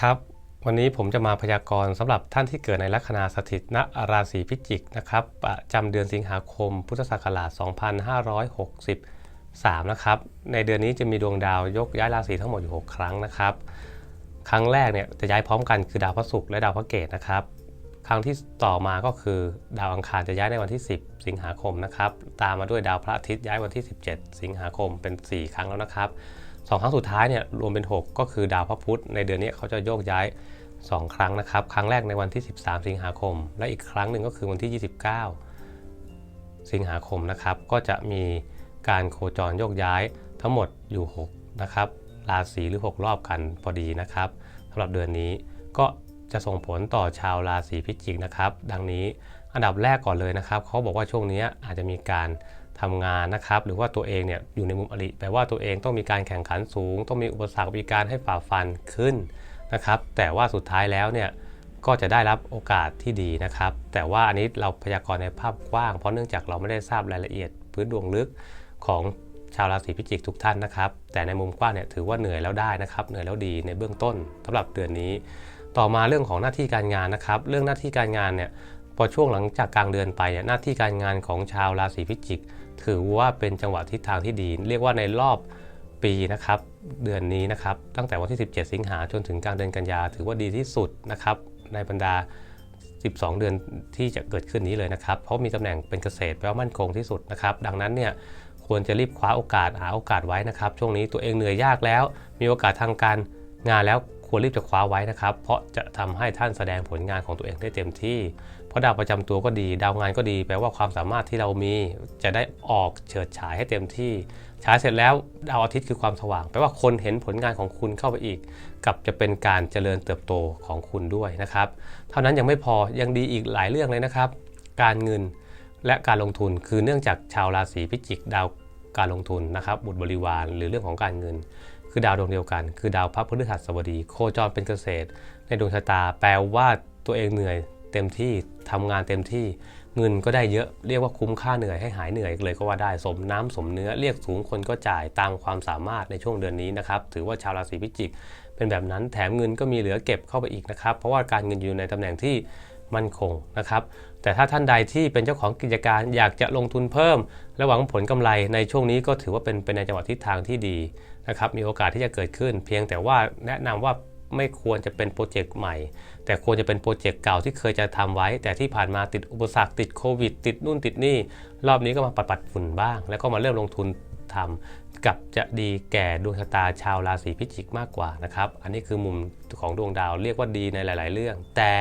ครับ วันนี้ผมจะมาพยากรณ์สำหรับท่านที่เกิดในลัคนาสถิตณราศีพิจิกนะครับประจำเดือนสิงหาคม พุทธศักราช 2563 นะครับ ในเดือนนี้จะมีดวงดาวยกย้ายราศีทั้งหมดอยู่6ครั้งนะครับ ครั้งแรกเนี่ยจะย้ายพร้อมกันคือดาวพระศุกร์และดาวพระเกตนะครับ ครั้งที่ต่อมาก็คือดาวอังคารจะย้ายในวันที่ 10 สิงหาคมนะครับ ตามมาด้วยดาวพระอาทิตย์ย้ายวันที่ 17 สิงหาคมเป็น 4 ครั้งแล้วนะครับ สองครั้งสุดท้ายเนี่ยรวมเป็น 6 ก็คือดาวพระพุธในเดือนนี้เขาจะโยกย้าย 2 ครั้งนะครับ ครั้งแรกในวันที่ 13 สิงหาคม และอีกครั้งหนึ่งก็คือวันที่ 29 สิงหาคมนะครับ ก็จะมีการโคจรโยกย้ายทั้งหมดอยู่ 6 นะครับ ราศีหรือ 6 รอบกันพอดีนะครับสำหรับเดือนนี้ก็จะส่งผลต่อชาวราศีพิจิกนะครับ ดังนี้อันดับแรกก่อนเลยนะครับเขาบอกว่าช่วงนี้อาจจะมีการ ทำงานนะครับ หรือว่าตัวเองเนี่ยอยู่ในมุมอริแปลว่าตัวเองต้องมีการแข่งขันสูง ต้องมีอุปสรรคมีการให้ฝ่าฟันขึ้นนะครับ แต่ว่าสุดท้ายแล้วเนี่ยก็จะได้รับโอกาสที่ดีนะครับ แต่ว่าอันนี้เราพยากรณ์ในภาพกว้าง เพราะเนื่องจากเราไม่ได้ทราบรายละเอียดพื้นดวงลึกของชาวราศีพิจิกทุกท่านนะครับ แต่ในมุมกว้างเนี่ยถือว่าเหนื่อยแล้วได้นะครับ เหนื่อยแล้วดีในเบื้องต้นสำหรับเดือนนี้ ต่อมาเรื่องของหน้าที่การงานนะครับ เรื่องหน้าที่การงานเนี่ย อช่วงหลังจากกลางเดือนไปเนี่ยหน้าที่การงานของชาวราศีพิจิก ถือว่าเป็นจังหวะทิศทางที่ดี เรียกว่าในรอบปีนะครับ เดือนนี้นะครับ ตั้งแต่วันที่ 17 สิงหาจนถึงกลางเดือนกันยา ถือว่าดีที่สุดนะครับ ในบรรดา 12 เดือนที่จะเกิดขึ้นนี้เลยนะครับ เพราะมีตำแหน่งเป็นเกษตรแปลว่ามั่นคงที่สุดนะครับ ดังนั้นเนี่ยควรจะรีบคว้าโอกาสหาโอกาสไว้นะครับ ช่วงนี้ตัวเองเหนื่อยยากแล้ว มีโอกาสทางการงานแล้ว ควรรีบจะคว้าไว้นะครับ เพราะจะทำให้ท่านแสดงผลงานของตัวเองได้เต็มที่ เพราะดาวประจำตัวก็ดี ดาวงานก็ดี แปลว่าความสามารถที่เรามี จะได้ออกเฉิดฉายให้เต็มที่ ฉายเสร็จแล้วดาวอาทิตย์คือความสว่าง แปลว่าคนเห็นผลงานของคุณเข้าไปอีก กับจะเป็นการเจริญเติบโตของคุณด้วยนะครับ เท่านั้นยังไม่พอ ยังดีอีกหลายเรื่องเลยนะครับ การเงินและการลงทุน คือเนื่องจากชาวราศีพิจิกดาวการลงทุนนะครับ บุตรบริวารหรือเรื่องของการเงิน คือดาวดวงเดียวกัน คือดาวพระพฤหัสบดี โคจรเป็นเกษตร ในดวงชะตา แปลว่าตัวเองเหนื่อยเต็มที่ทำงานเต็มที่เงินก็ได้เยอะเรียกว่าคุ้มค่าเหนื่อยให้หายเหนื่อยเลยก็ว่าได้สมน้ำสมเนื้อเรียกสูงคนก็จ่ายตามความสามารถในช่วงเดือนนี้นะครับถือว่าชาวราศีพิจิก เป็นแบบนั้นแถมเงินก็มีเหลือเก็บเข้าไปอีกนะครับ เพราะว่าการเงินอยู่ในตำแหน่งที่ มั่นคงนะครับ แต่ถ้าท่านใดที่เป็นเจ้าของกิจการอยากจะลงทุนเพิ่ม และหวังผลกำไรในช่วงนี้ก็ถือว่าเป็นเป็นในจังหวะทิศทางที่ดีนะครับมีโอกาสที่จะเกิดขึ้น เพียงแต่ว่าแนะนำว่าไม่ควรจะเป็นโปรเจกต์ใหม่ แต่ควรจะเป็นโปรเจกต์เก่าที่เคยจะทำไว้ แต่ที่ผ่านมาติดอุปสรรคติดโควิด ติดนู่นติดนี่ รอบนี้ก็มาปัดปัดฝุ่นบ้าง แล้วก็มาเริ่มลงทุนทำกับจะดีแก่ดวงชะตาชาวราศีพิจิกมากกว่านะครับ อันนี้คือมุมของดวงดาวเรียกว่าดีในหลาย ๆ เรื่อง แต่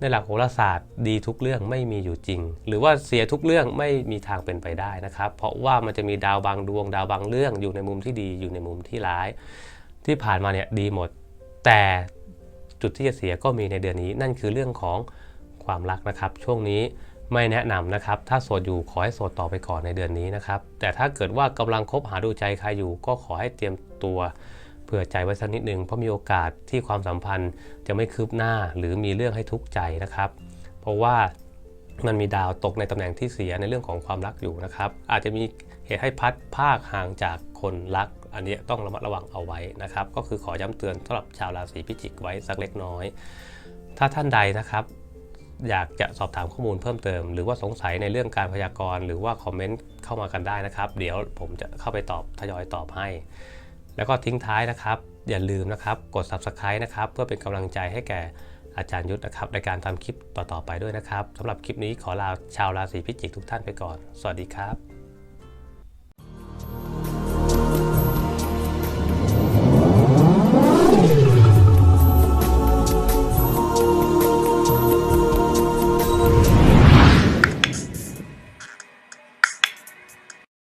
ในหลักโหราศาสตร์ดีทุกเรื่องไม่มีอยู่จริง หรือว่าเสียทุกเรื่องไม่มีทางเป็นไปได้นะครับ เพราะว่ามันจะมีดาวบางดวงดาวบางเรื่องอยู่ในมุมที่ดีอยู่ในมุมที่ร้าย ที่ผ่านมาเนี่ยดีหมด แต่จุดที่จะเสียก็มีในเดือนนี้ นั่นคือเรื่องของความรักนะครับ ช่วงนี้ไม่แนะนำนะครับ ถ้าโสดอยู่ขอให้โสดต่อไปก่อนในเดือนนี้นะครับ แต่ถ้าเกิดว่ากำลังคบหาดูใจใครอยู่ก็ขอให้เตรียมตัว เผื่อใจไว้สักนิดหนึ่งเพราะมีโอกาสที่ความสัมพันธ์จะไม่คืบหน้าหรือมีเรื่องให้ทุกข์ใจนะครับ เพราะว่ามันมีดาวตกในตำแหน่งที่เสียในเรื่องของความรักอยู่นะครับ อาจจะมีเหตุให้พัดภาคห่างจากคนรัก อันนี้ต้องระมัดระวังเอาไว้นะครับ ก็คือขอย้ำเตือนสำหรับชาวราศีพิจิกไว้สักเล็กน้อย ถ้าท่านใดนะครับ อยากจะสอบถามข้อมูลเพิ่มเติม หรือว่าสงสัยในเรื่องการพยากรณ์หรือว่าคอมเมนต์เข้ามากันได้นะครับ เดี๋ยวผมจะเข้าไปตอบทยอยตอบให้ แล้วก็ทิ้งท้ายนะครับ อย่าลืมนะครับกด subscribe นะครับเพื่อเป็นกำลังใจให้แก่อาจารย์ยุทธนะครับในการทำคลิปต่อๆไปด้วยนะครับสำหรับคลิปนี้ขอลาชาวราศีพิจิกทุกท่านไปก่อน สวัสดีครับ